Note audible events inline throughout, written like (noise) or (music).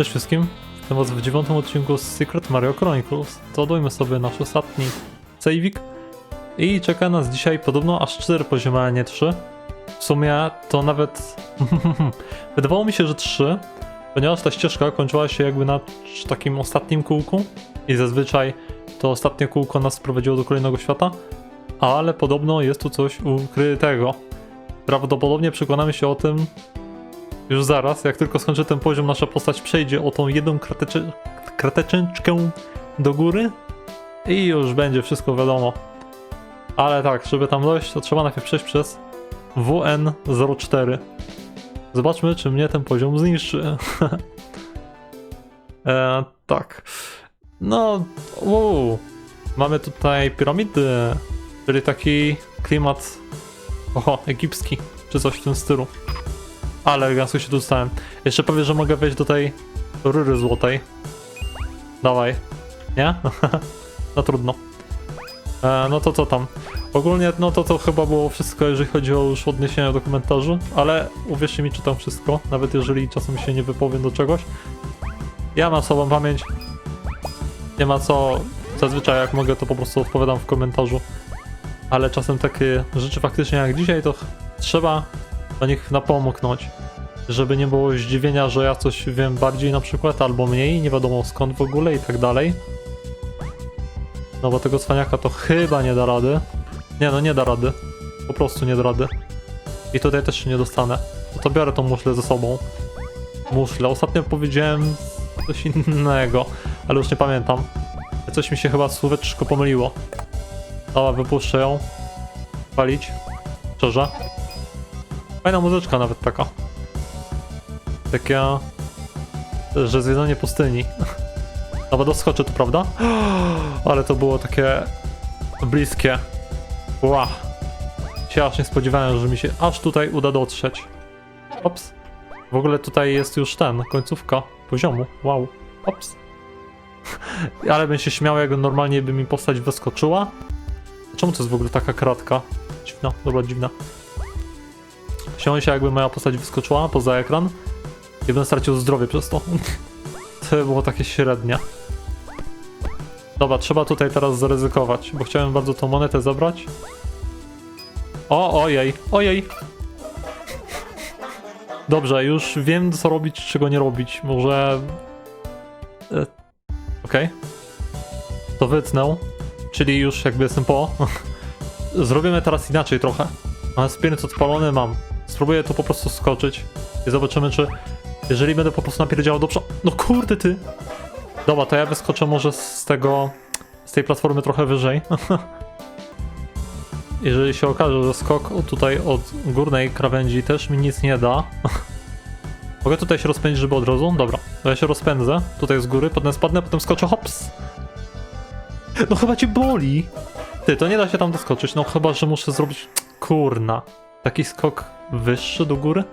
Cześć wszystkim, witam was w dziewiątym odcinku z Secret Mario Chronicles. Dodajmy sobie nasz ostatni saveik i czeka nas dzisiaj podobno aż 4 poziomy, a nie 3. W sumie to nawet... (laughs) Wydawało mi się, że 3, ponieważ ta ścieżka kończyła się jakby na takim ostatnim kółku i zazwyczaj to ostatnie kółko nas prowadziło do kolejnego świata, ale podobno jest tu coś ukrytego. Prawdopodobnie przekonamy się o tym już zaraz, jak tylko skończy ten poziom, nasza postać przejdzie o tą jedną krateczy, do góry i już będzie wszystko wiadomo. Ale tak, żeby tam dojść, to trzeba najpierw przejść przez WN04. Zobaczmy, czy mnie ten poziom zniszczy. (laughs) e, tak. No, wow. Mamy tutaj piramidy, czyli taki klimat, oho, egipski, czy coś w tym stylu. Ale elegancko się tu dostałem. Jeszcze powie, że mogę wejść do tej rury złotej. Dawaj. Nie? (laughs) no trudno. E, no to co tam? Ogólnie, no to to chyba było wszystko, jeżeli chodzi o już odniesienia do komentarzy, ale uwierzcie mi, czytam wszystko, nawet jeżeli czasem się nie wypowiem do czegoś. Ja mam sobą pamięć. Nie ma co. Zazwyczaj jak mogę, to po prostu odpowiadam w komentarzu. Ale czasem takie rzeczy faktycznie jak dzisiaj, to trzeba do nich napomknąć. Żeby nie było zdziwienia, że ja coś wiem bardziej na przykład, albo mniej, nie wiadomo skąd w ogóle i tak dalej. No bo tego cwaniaka to chyba nie da rady. Nie no, nie da rady. Po prostu nie da rady. I tutaj też się nie dostanę. No to biorę tą muszlę ze sobą. Muszlę. Ostatnio powiedziałem coś innego, ale już nie pamiętam. Coś mi się chyba słóweczko pomyliło. Dobra, wypuszczę ją. Palić. Szczerze. Fajna muzyczka nawet taka. Taka... Że zwiedzanie pustyni. (laughs) Nawet doskoczy tu, prawda? (gasps) Ale to było takie... bliskie. Ła. Się aż nie spodziewałem, że mi się aż tutaj uda dotrzeć. Ops. W ogóle tutaj jest już ten, końcówka poziomu. Wow. Ops. (laughs) Ale bym się śmiał, jak normalnie by mi postać wyskoczyła. Czemu to jest w ogóle taka kratka? Dziwna, dobra, dziwna. Się, jakby moja postać wyskoczyła poza ekran i bym stracił zdrowie przez to. (laughs) To by było takie średnie. Dobra, trzeba tutaj teraz zaryzykować, bo chciałem bardzo tą monetę zabrać. O, ojej, ojej. Dobrze, już wiem co robić, czego nie robić. Może... E, Okej. To wytnę, czyli już jakby jestem po. (laughs) Zrobimy teraz inaczej trochę. Ale spiryt odpalony mam. Spróbuję tu po prostu skoczyć i zobaczymy, czy jeżeli będę po prostu napierdział do przodu. No kurde ty! Dobra, to ja wyskoczę może z tego, z tej platformy trochę wyżej. (laughs) jeżeli się okaże, że skok tutaj od górnej krawędzi też mi nic nie da. (laughs) Mogę tutaj się rozpędzić, żeby od razu? Dobra, to ja się rozpędzę, tutaj z góry, potem spadnę, potem skoczę, hops! No chyba cię boli! Ty, to nie da się tam doskoczyć, no chyba, że muszę zrobić... Kurna. Taki skok wyższy do góry?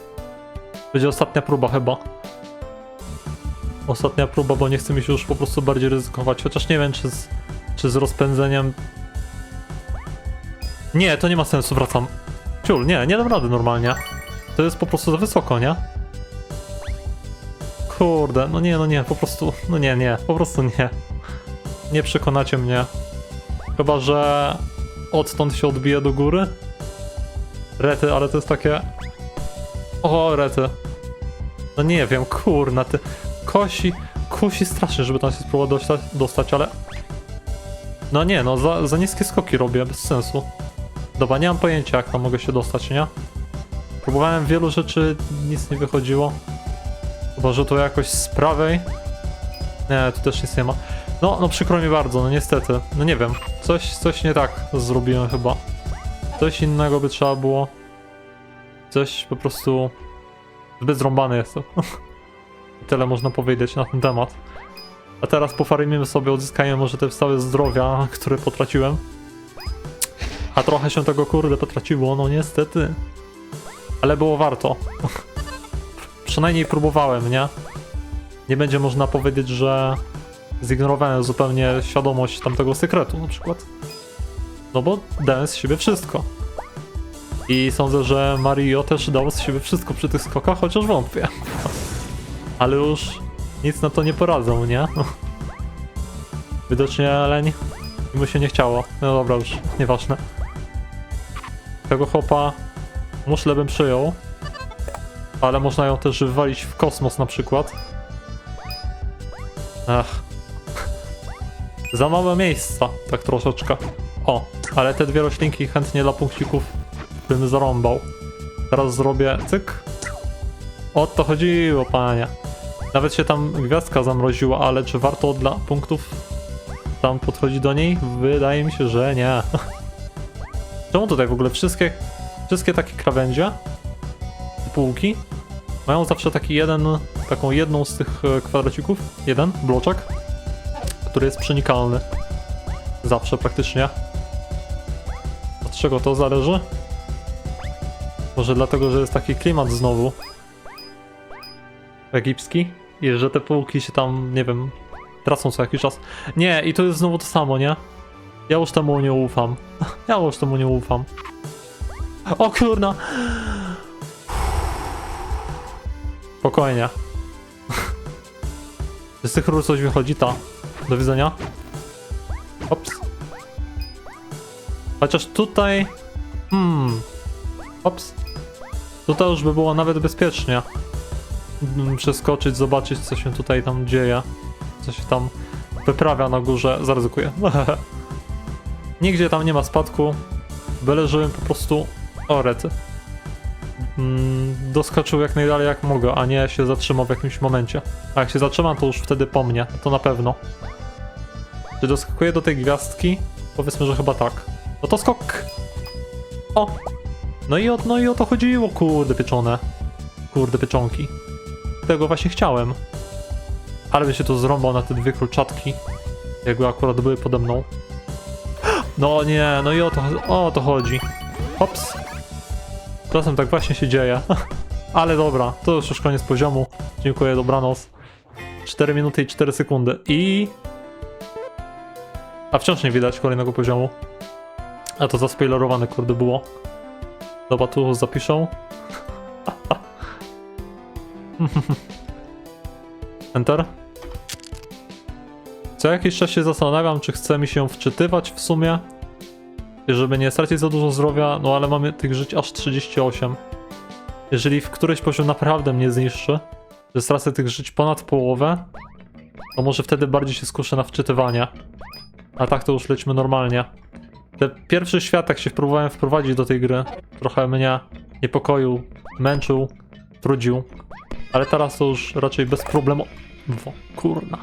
Będzie ostatnia próba chyba. Ostatnia próba, bo nie chce mi się już po prostu bardziej ryzykować. Chociaż nie wiem, czy z, czy z rozpędzeniem... Nie, to nie ma sensu, wracam. Ciul, nie, nie dam rady normalnie. To jest po prostu za wysoko, nie? Kurde, no nie, no nie, po prostu, no nie, nie, po prostu nie. Nie przekonacie mnie. Chyba, że odtąd się odbije do góry. Rety, ale to jest takie... O, rety. No nie wiem, kurna, ty... Kosi, kusi strasznie, żeby tam się spróbować dostać, dostać, ale... No nie, no za, za niskie skoki robię, bez sensu. Dobra, nie mam pojęcia, jak tam mogę się dostać, nie? Próbowałem wielu rzeczy, nic nie wychodziło. Chyba, że to jakoś z prawej. Nie, tu też nic nie ma. No, no przykro mi bardzo, no niestety. No nie wiem, coś, coś nie tak zrobiłem chyba. Coś innego by trzeba było. Coś po prostu zbyt zrąbany jestem. (laughs) Tyle można powiedzieć na ten temat. A teraz pofarmimy sobie, odzyskajmy może te stałe zdrowia, które potraciłem. A trochę się tego kurde potraciło, no niestety. Ale było warto. (laughs) Przynajmniej próbowałem, nie? Nie będzie można powiedzieć, że zignorowałem zupełnie świadomość tamtego sekretu na przykład. No bo dałem z siebie wszystko. I sądzę, że Mario też dał z siebie wszystko przy tych skokach, chociaż wątpię. Ale już nic na to nie poradzą, nie? Widocznie leń mu się nie chciało. No dobra, już nieważne. Tego chłopa muszle bym przyjął, ale można ją też wywalić w kosmos na przykład. Ach. Za małe miejsca, tak troszeczkę. O, ale te dwie roślinki chętnie dla punkcików bym zarąbał. Teraz zrobię cyk. O to chodziło, panie. Nawet się tam gwiazdka zamroziła, ale czy warto dla punktów tam podchodzić do niej? Wydaje mi się, że nie. (laughs) Czemu tutaj w ogóle wszystkie, wszystkie takie krawędzie, półki, mają zawsze taki jeden, taką jedną z tych e, kwadracików, jeden bloczek, który jest przenikalny. Zawsze praktycznie. Od czego to zależy? Może dlatego, że jest taki klimat znowu egipski i że te półki się tam, nie wiem, tracą co jakiś czas. Nie, i to jest znowu to samo, nie? Ja już temu nie ufam. (laughs) Ja już temu nie ufam. O kurna! Spokojnie. (laughs) Z tych rur coś wychodzi, ta. Do widzenia. Ops. Chociaż tutaj... Hmm... Ops. Tutaj już by było nawet bezpiecznie. Mm, Przeskoczyć, zobaczyć co się tutaj tam dzieje. Co się tam wyprawia na górze. Zaryzykuję. (laughs) Nigdzie tam nie ma spadku. Byle żebym po prostu... O. Mm, doskoczył jak najdalej jak mogę, a nie się zatrzymał w jakimś momencie. A jak się zatrzymam, to już wtedy po mnie. To na pewno. Czy doskakuję do tej gwiazdki? Powiedzmy, że chyba tak. No to skok! O! No i o, no i o to chodziło, kurde pieczone. Kurde pieczonki. Tego właśnie chciałem. Ale by się to zrąbał na te dwie kolczatki. Jakby akurat były pode mną. No nie, no i o to, o to chodzi. Hops. Czasem tak właśnie się dzieje. (laughs) Ale dobra, to już już koniec poziomu. Dziękuję, dobranoc. 4 minuty i 4 sekundy. I... A wciąż nie widać kolejnego poziomu. A to zaspoilerowane kurde było. Dobra, tu zapiszą. Enter. Co jakiś czas się zastanawiam, czy chce mi się wczytywać w sumie, żeby nie stracić za dużo zdrowia, no ale mamy tych żyć aż 38. Jeżeli w któryś poziom naprawdę mnie zniszczy, że stracę tych żyć ponad połowę, to może wtedy bardziej się skuszę na wczytywanie. A tak to już lećmy normalnie. Ten pierwszy świat, jak się próbowałem wprowadzić do tej gry, trochę mnie niepokoił, męczył, trudził. Ale teraz to już raczej bez problemu. Wo, kurna.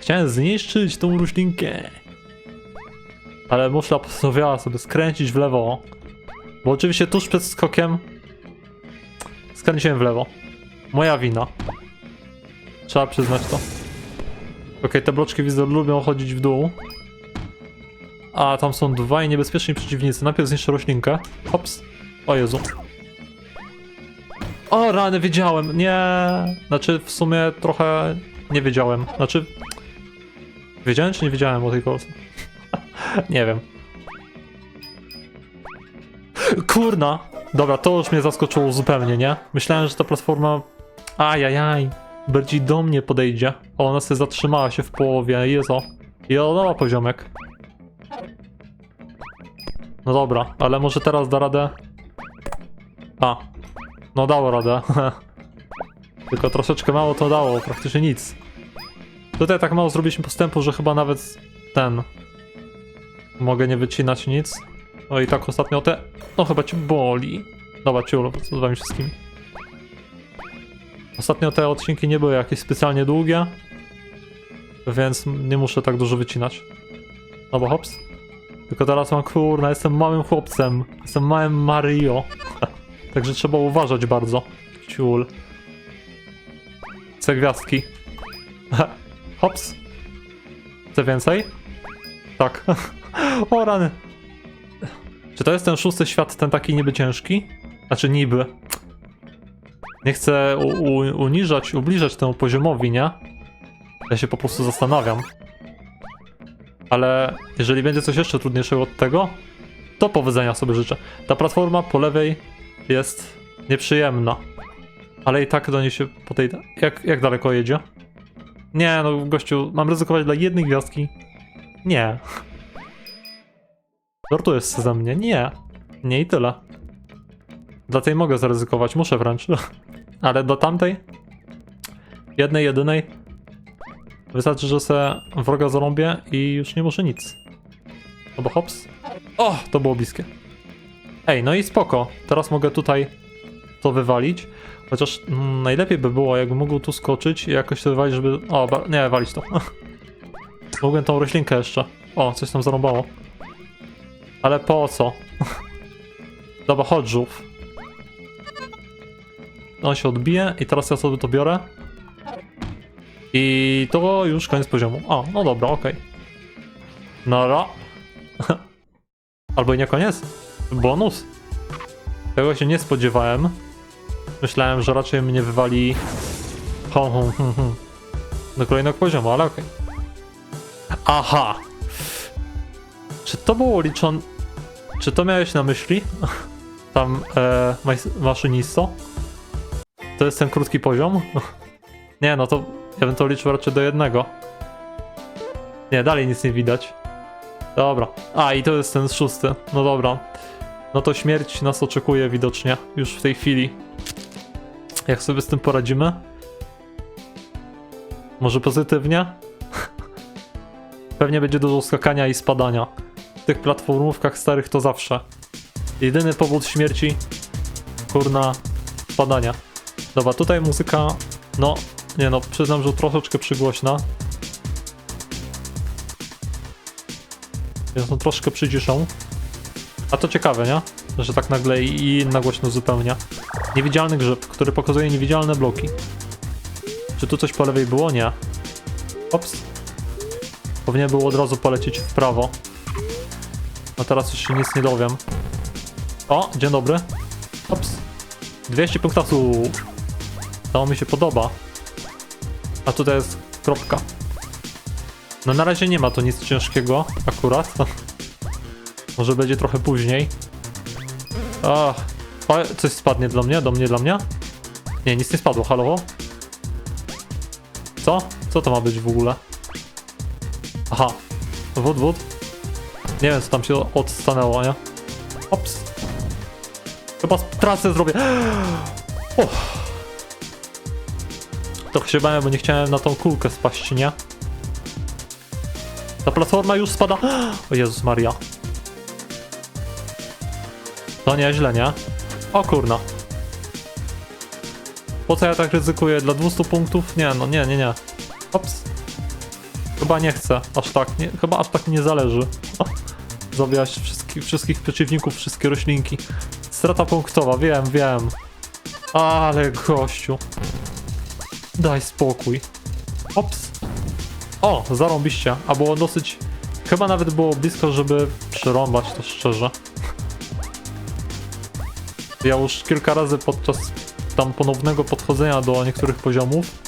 Chciałem zniszczyć tą roślinkę. Ale muszla postanowiła sobie skręcić w lewo. Bo oczywiście tuż przed skokiem skręciłem w lewo. Moja wina. Trzeba przyznać to. Okej, te bloczki widzę lubią chodzić w dół. A tam są dwaj niebezpieczni przeciwnicy. Najpierw zniszczę roślinkę. Hops. O Jezu. O rany, wiedziałem. Nie. Znaczy w sumie trochę nie wiedziałem. Znaczy. Wiedziałem czy nie wiedziałem o tej kolce? (laughs) nie wiem. Kurna. Dobra, to już mnie zaskoczyło zupełnie, nie? Myślałem, że ta platforma... Ajajaj. Bardziej do mnie podejdzie. O, ona sobie zatrzymała się w połowie. Jezu. I oddała poziomek. No dobra, ale może teraz da radę. A. No dało radę. (laughs) Tylko troszeczkę mało to dało, praktycznie nic. Tutaj tak mało zrobiliśmy postępu, że chyba nawet ten. Mogę nie wycinać nic. O i tak ostatnio te. No chyba cię boli. Dobra, ciulo, z wami wszystkimi. Ostatnio te odcinki nie były jakieś specjalnie długie. Więc nie muszę tak dużo wycinać. No bo hops. Tylko teraz mam kurna, jestem małym chłopcem. Jestem małym Mario. (laughs) Także trzeba uważać bardzo. Ciul. Chcę gwiazdki. (laughs) Hops. Chcę więcej? Tak. (laughs) o rany. Czy to jest ten szósty świat, ten taki niby ciężki? Znaczy niby. Nie chcę uniżać, ubliżać temu poziomowi, nie? Ja się po prostu zastanawiam. Ale jeżeli będzie coś jeszcze trudniejszego od tego, to powodzenia sobie życzę. Ta platforma po lewej jest nieprzyjemna. Ale i tak do niej się podejdę. Jak, jak daleko jedzie? Nie, no gościu, mam ryzykować dla jednej gwiazdki? Nie. Żartujesz ze mnie? Nie. Nie i tyle. Dla tej mogę zaryzykować, muszę wręcz. (laughs) Ale do tamtej? Jednej, jedynej? Wystarczy, że se wroga zarąbię i już nie muszę nic. No hops. O, to było bliskie. Ej, no i spoko. Teraz mogę tutaj to wywalić. Chociaż mm, najlepiej by było, jakbym mógł tu skoczyć i jakoś to wywalić, żeby... O, nie, walić to. (laughs) Mogłem tą roślinkę jeszcze. O, coś tam zarąbało. Ale po co? (laughs) Dobra, chodź żółw. On się odbije i teraz ja sobie to biorę. I to już koniec poziomu. O, no dobra, okej. Nara. (laughs) Albo i nie koniec. Bonus. Tego się nie spodziewałem. Myślałem, że raczej mnie wywali hum, hum, hum, do kolejnego poziomu, ale okej. Aha! Czy to było liczone... Czy to miałeś na myśli? (laughs) Tam, e, maszynisto? To jest ten krótki poziom? (laughs) Nie, no to ja bym to liczył raczej do jednego. Nie, dalej nic nie widać. Dobra. A, i to jest ten szósty. No dobra. No to śmierć nas oczekuje widocznie już w tej chwili. Jak sobie z tym poradzimy? Może pozytywnie? (laughs) Pewnie będzie dużo skakania i spadania. W tych platformówkach starych to zawsze. Jedyny powód śmierci kurna spadania. Dobra, tutaj muzyka, no, nie no, przyznam, że troszeczkę przygłośna. Więc no troszkę przyciszą. A to ciekawe, nie? Że tak nagle i inna głośność zupełnie. Niewidzialny grzyb, który pokazuje niewidzialne bloki. Czy tu coś po lewej było? Nie. Ops. Powinien było od razu polecieć w prawo. A teraz już się nic nie dowiem. O, dzień dobry. Ops. 200 punktów. To mi się podoba. A tutaj jest kropka. No na razie nie ma to nic ciężkiego akurat. (laughs) Może będzie trochę później. Ach. Coś spadnie dla mnie, do mnie, dla mnie? Nie, nic nie spadło, halo? Co? Co to ma być w ogóle? Aha. Wód, wód. Nie wiem, co tam się odstanęło, nie? Ops. Chyba tracę zrobię. (gasps) Uff. Trochę się bałem, bo nie chciałem na tą kulkę spaść, nie? Ta platforma już spada. (gasps) O Jezus Maria. To nieźle, nie? O kurna. Po co ja tak ryzykuję? Dla 200 punktów? Nie, no nie, nie, nie. Ops. Chyba nie chcę. Aż tak. Nie, chyba aż tak nie zależy. (laughs) Zabijać wszystkich, wszystkich przeciwników, wszystkie roślinki. Strata punktowa, wiem, wiem. Ale gościu. Daj spokój. Ops. O, zarąbiście. A było dosyć... Chyba nawet było blisko, żeby przerąbać to szczerze. Ja już kilka razy podczas tam ponownego podchodzenia do niektórych poziomów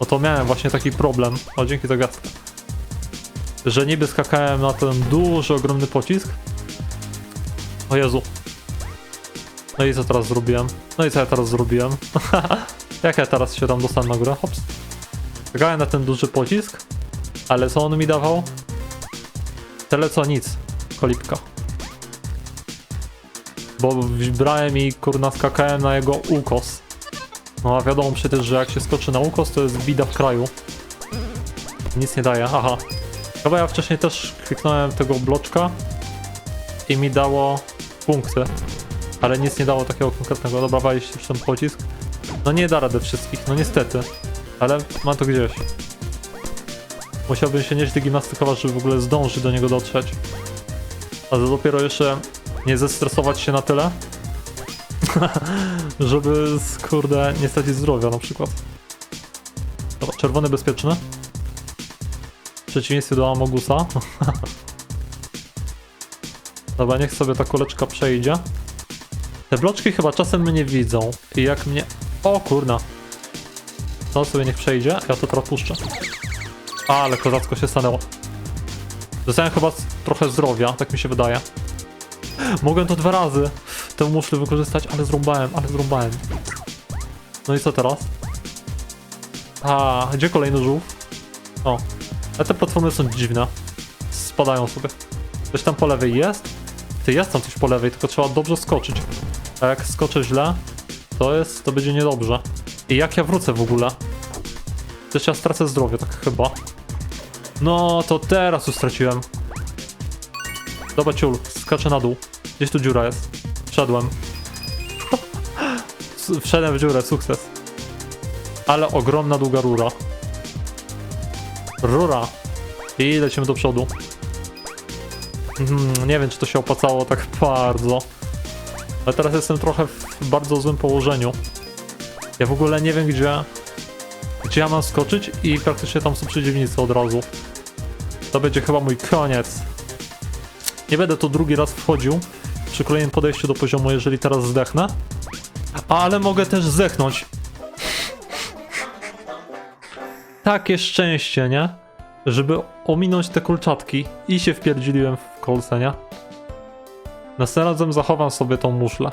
no to miałem właśnie taki problem. O, dzięki za gwiazdkę. Że niby skakałem na ten duży, ogromny pocisk. O Jezu. No i co teraz zrobiłem? No i co ja teraz zrobiłem? (laughs) Jak ja teraz się tam dostanę na górę? Hops. Skakałem na ten duży pocisk, ale co on mi dawał? Tyle co nic. Kolipka. Bo brałem i kurna skakałem na jego ukos. No a wiadomo przecież, że jak się skoczy na ukos, to jest bida w kraju. Nic nie daje, aha. Chyba ja wcześniej też kliknąłem tego bloczka i mi dało punkty. Ale nic nie dało takiego konkretnego. Dobra, walić już ten pocisk. No nie da rady wszystkich, no niestety. Ale mam to gdzieś. Musiałbym się nieźle gimnastykować, żeby w ogóle zdążyć do niego dotrzeć. A dopiero jeszcze nie zestresować się na tyle, (laughs) żeby, kurde, nie stracić zdrowia na przykład. Dobra, czerwony bezpieczny. W przeciwieństwie do Amogusa. (laughs) Dobra, niech sobie ta kuleczka przejdzie. Te bloczki chyba czasem mnie widzą. I jak mnie... O kurna. To sobie niech przejdzie, ja to teraz puszczę. Ale kozacko się stanęło. Dostałem chyba trochę zdrowia, tak mi się wydaje. Mogłem to dwa razy tę muszlę wykorzystać, ale zrąbałem, ale zrąbałem. No i co teraz? A, gdzie kolejny żółw? O, a te platformy są dziwne. Spadają sobie. Coś tam po lewej jest? Ty, jest tam coś po lewej, tylko trzeba dobrze skoczyć. A jak skoczę źle, to jest, to będzie niedobrze. I jak ja wrócę w ogóle? Też ja stracę zdrowie, tak chyba. No, to teraz już straciłem. Dobra, ciul, skaczę na dół. Gdzieś tu dziura jest. Wszedłem. (gasps) Wszedłem w dziurę, sukces. Ale ogromna, długa rura. Rura. I lecimy do przodu. Mhm, nie wiem, czy to się opłacało tak (laughs) bardzo. Ale teraz jestem trochę w bardzo złym położeniu. Ja w ogóle nie wiem, gdzie... Gdzie ja mam skoczyć i praktycznie tam są przeciwnicy od razu. To będzie chyba mój koniec. Nie będę tu drugi raz wchodził przy kolejnym podejściu do poziomu, jeżeli teraz zdechnę. Ale mogę też zdechnąć. Takie szczęście, nie? Żeby ominąć te kolczatki i się wpierdziliłem w kolce, nie? Następnym razem zachowam sobie tą muszlę.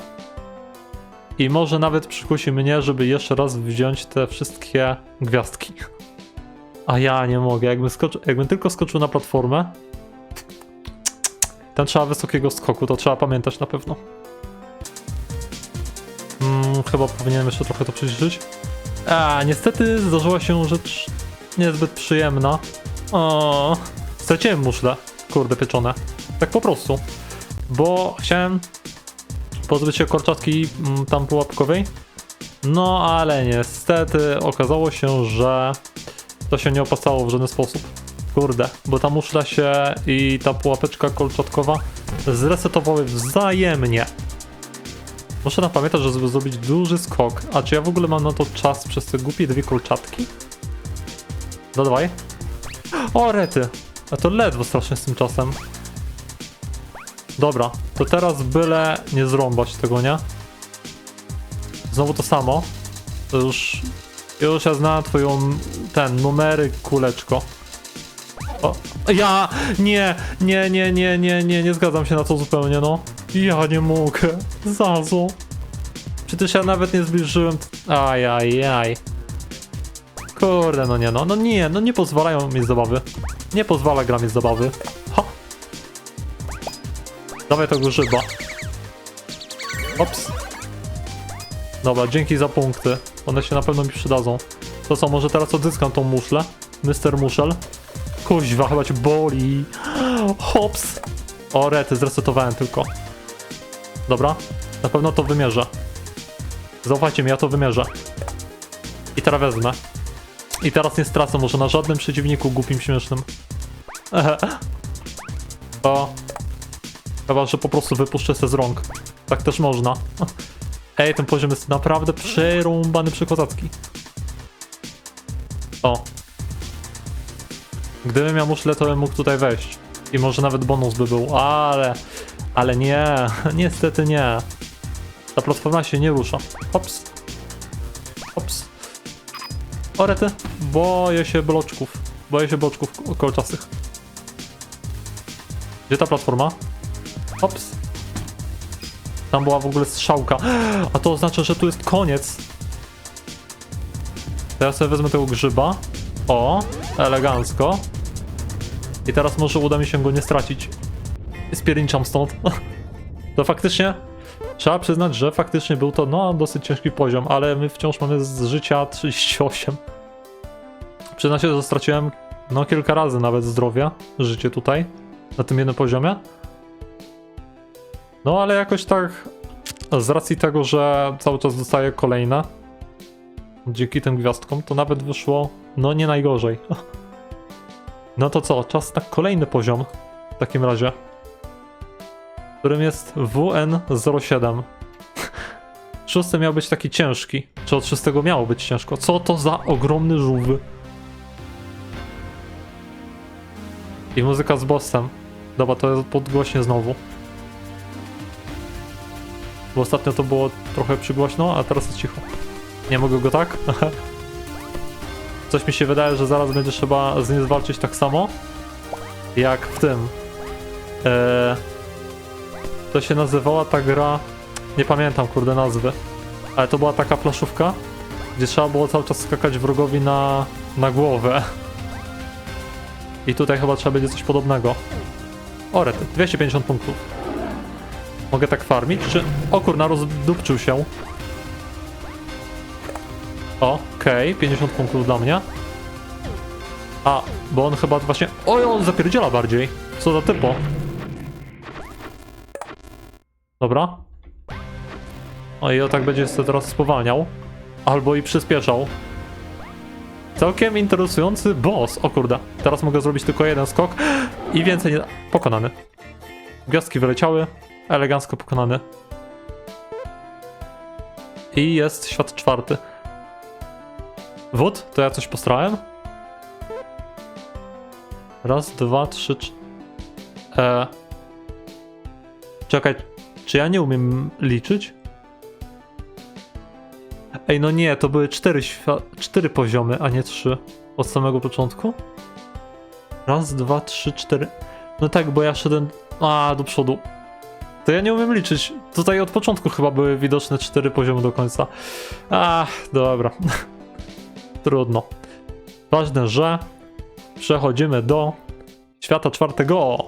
I może nawet przykusi mnie, żeby jeszcze raz wziąć te wszystkie gwiazdki. A ja nie mogę. Jakbym, skoczy, jakbym tylko skoczył na platformę, tam trzeba wysokiego skoku, to trzeba pamiętać na pewno. Mm, chyba powinienem jeszcze trochę to przyjrzeć. A, niestety zdarzyła się rzecz niezbyt przyjemna. O, straciłem muszle. Kurde, pieczone. Tak po prostu. Bo chciałem pozbyć się korczatki mm, tam pułapkowej. No, ale niestety okazało się, że to się nie opłacało w żaden sposób. Kurde, bo ta muszla się i ta pułapeczka kolczatkowa zresetowały wzajemnie. Muszę nam pamiętać, że żeby zrobić duży skok. A czy ja w ogóle mam na to czas przez te głupie dwie kolczatki? No dawaj. (gasps) O, rety. A to ledwo strasznie z tym czasem. Dobra, to teraz byle nie zrąbać tego, nie? Znowu to samo. To już... Już ja znam twoją... ten, numery, kuleczko. O, ja! Nie, nie, nie, nie, nie, nie, nie zgadzam się na to zupełnie, no. Ja nie mogę. Zazo. Przecież ja nawet nie zbliżyłem... Ajajaj. Kurde, no nie, no, no nie, no nie pozwalają mi zabawy. Nie pozwala gra mi zabawy. Dawaj tego grzyba. Ops. Dobra, dzięki za punkty. One się na pewno mi przydadzą. To co, może teraz odzyskam tą muszlę? Mr. Muszel. Kuźwa, chyba cię boli. Hops. O, rety, zresetowałem tylko. Dobra, na pewno to wymierzę. Zaufajcie mi, ja to wymierzę. I teraz wezmę. I teraz nie stracę może na żadnym przeciwniku głupim, śmiesznym. (laughs) O. Chyba, że po prostu wypuszczę se z rąk. Tak też można. (laughs) Ej, ten poziom jest naprawdę przerąbany przykozacki. O. Gdybym miał muszlę, to bym mógł tutaj wejść. I może nawet bonus by był, ale... Ale nie, (laughs) niestety nie. Ta platforma się nie rusza. Hops. Hops. O rety, boję się bloczków. Boję się bloczków ko- kolczastych. Gdzie ta platforma? Hops. Tam była w ogóle strzałka. (gasps) A to oznacza, że tu jest koniec. Teraz sobie wezmę tego grzyba. O, elegancko. I teraz może uda mi się go nie stracić. Spierniczam stąd. (laughs) To faktycznie, trzeba przyznać, że faktycznie był to no dosyć ciężki poziom, ale my wciąż mamy z życia (laughs) 38. Przyznam się, że straciłem no kilka razy nawet zdrowia, życie tutaj, na tym jednym poziomie. No ale jakoś tak, z racji tego, że cały czas dostaję kolejne, dzięki tym gwiazdkom, to nawet wyszło, no nie najgorzej. (laughs) No to co, czas na kolejny poziom w takim razie, którym jest WN07. (laughs) Szósty miał być taki ciężki, czy od szóstego miało być ciężko? Co to za ogromny żółwy? I muzyka z bossem. Dobra, to jest podgłośnie znowu. Bo ostatnio to było trochę przygłośno, a teraz jest cicho. Nie mogę go tak? (laughs) Coś mi się wydaje, że zaraz będzie trzeba z nim zwalczyć tak samo, jak w tym. Eee, to się nazywała ta gra. Nie pamiętam kurde nazwy. Ale to była taka plaszówka, gdzie trzeba było cały czas skakać wrogowi na, na głowę. I tutaj chyba trzeba będzie coś podobnego. O, rety, 250 punktów. Mogę tak farmić, czy... O kurna, rozdupczył się. Okej, 50 punktów dla mnie. A, bo on chyba właśnie... Oj, on zapierdziela bardziej. Co za typo. Dobra. O i o tak będzie sobie teraz spowalniał. Albo i przyspieszał. Całkiem interesujący boss. O kurde. Teraz mogę zrobić tylko jeden skok i więcej nie... Pokonany. Gwiazdki wyleciały. Elegancko pokonany. I jest świat czwarty. Wód? To ja coś postrałem? Raz, dwa, trzy, cz... E... Czekaj, czy ja nie umiem liczyć? Ej, no nie, to były cztery, cztery poziomy, a nie trzy. Od samego początku? Raz, dwa, trzy, cztery. No tak, bo ja szedłem... A, do przodu. To ja nie umiem liczyć. Tutaj od początku chyba były widoczne cztery poziomy do końca. Ach, dobra. (laughs) Trudno. Ważne, że przechodzimy do świata czwartego.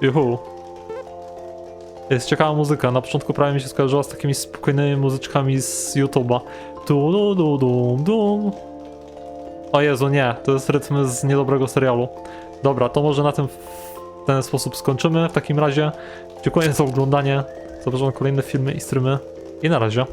Juhu. Jest ciekawa muzyka. Na początku prawie mi się skojarzyła z takimi spokojnymi muzyczkami z YouTube'a. Tu, du, du, dum, dum. O Jezu, nie. To jest rytm z niedobrego serialu. Dobra, to może na tym w ten sposób skończymy. W takim razie dziękuję za oglądanie. Zapraszam na kolejne filmy i streamy. I na razie.